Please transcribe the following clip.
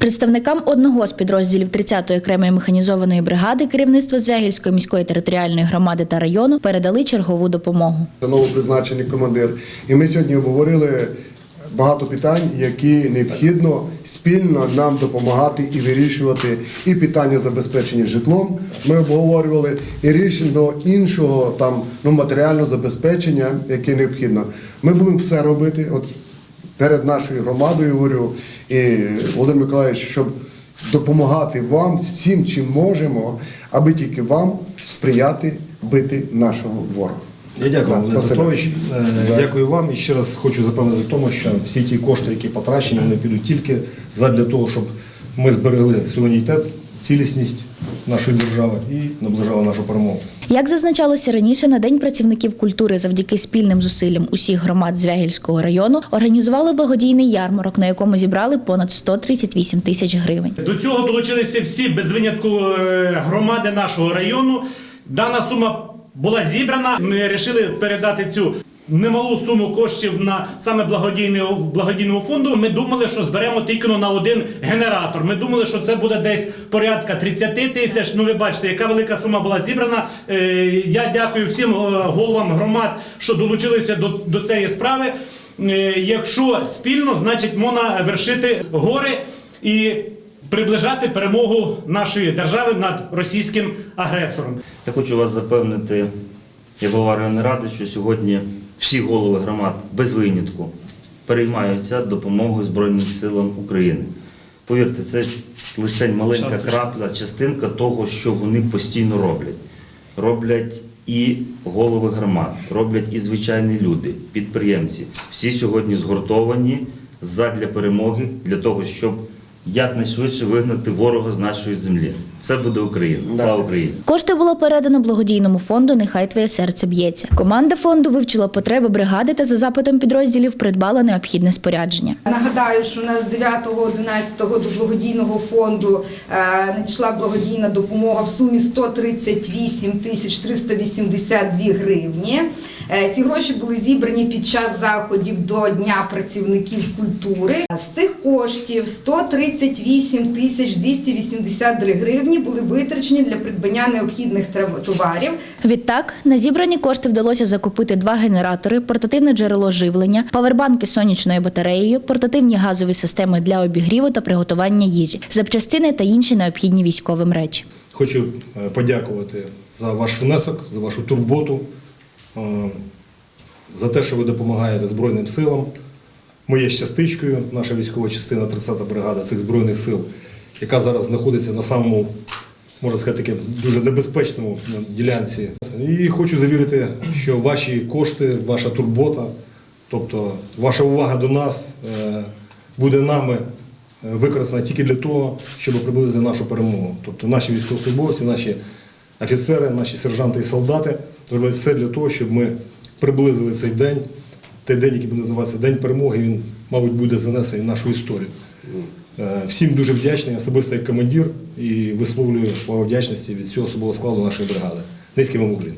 Представникам одного з підрозділів 30-ї окремої механізованої бригади керівництво Звягільської міської територіальної громади та району передали чергову допомогу. Це новопризначений командир. І ми сьогодні обговорили багато питань, які необхідно спільно нам допомагати і вирішувати і питання забезпечення житлом. Ми обговорювали і рішення іншого там ну матеріального забезпечення, яке необхідно. Ми будемо все робити. От перед нашою громадою говорю і Володимир Миколаївич, щоб допомагати вам всім, чим можемо, аби тільки вам сприяти бити нашого ворога. Я дякую, Володимир. Петрович. Е, Дякую вам і ще раз хочу запевнити в тому, що всі ті кошти, які потрачені, вони підуть тільки задля того, щоб ми зберегли суверенітет, цілісність нашої держави і наближали нашу перемогу. Як зазначалося раніше, на День працівників культури завдяки спільним зусиллям усіх громад Звягільського району організували благодійний ярмарок, на якому зібрали понад 138 тисяч гривень. До цього долучилися всі без винятку е, громади нашого району. Дана сума була зібрана. Ми вирішили передати цю. Немалу суму коштів на саме благодійного фонду. Ми думали, що зберемо тільки на один генератор. Ми думали, що це буде десь порядка 30 тисяч. Ну ви бачите, яка велика сума була зібрана. Е, Я дякую всім е, головам громад, що долучилися до, до цієї справи. Е, Якщо спільно, значить можна вершити гори і приближати перемогу нашої держави над російським агресором. Я хочу вас запевнити, як голова районної ради, що сьогодні всі голови громад без винятку переймаються допомогою Збройним силам України. Повірте, це лише маленька крапля, частинка того, що вони постійно роблять. Роблять і голови громад, роблять і звичайні люди, підприємці. Всі сьогодні згуртовані задля перемоги, для того, щоб якнайшвидше вигнати ворога з нашої землі. Все буде Україна. Слава Україні! Кошти було передано благодійному фонду Нехай твоє серце б'ється. Команда фонду вивчила потреби бригади та за запитом підрозділів придбала необхідне спорядження. Нагадаю, що у нас 9-11 до благодійного фонду е, надійшла благодійна допомога в сумі 138 тисяч 382 гривні. Е, Ці гроші були зібрані під час заходів до Дня працівників культури. З цих коштів 138 тисяч 283 гривні були витрачені для придбання необхідних товарів. Відтак на зібрані кошти вдалося закупити два генератори, портативне джерело живлення, павербанки з сонячною батареєю, портативні газові системи для обігріву та приготування їжі, запчастини та інші необхідні військовим речі. Хочу е, подякувати за ваш внесок, за вашу турботу, за те, що ви допомагаєте Збройним силам. Ми є частичкою, наша військова частина 30-та бригада цих Збройних сил, яка зараз знаходиться на самому, можна сказати, дуже небезпечному ділянці. І хочу завірити, що ваші кошти, ваша турбота, тобто ваша увага до нас е, буде нами е, використана тільки для того, щоб приблизити нашу перемогу. Тобто наші військовослужбовці, наші офіцери, наші сержанти і солдати роблять все для того, щоб ми приблизили цей день, той день, який буде називатися День перемоги, він, мабуть, буде занесений в нашу історію. Е, Всім дуже вдячний, особисто як командир, і висловлюю слова вдячності від всього особового складу нашої бригади. Низький вам уклін.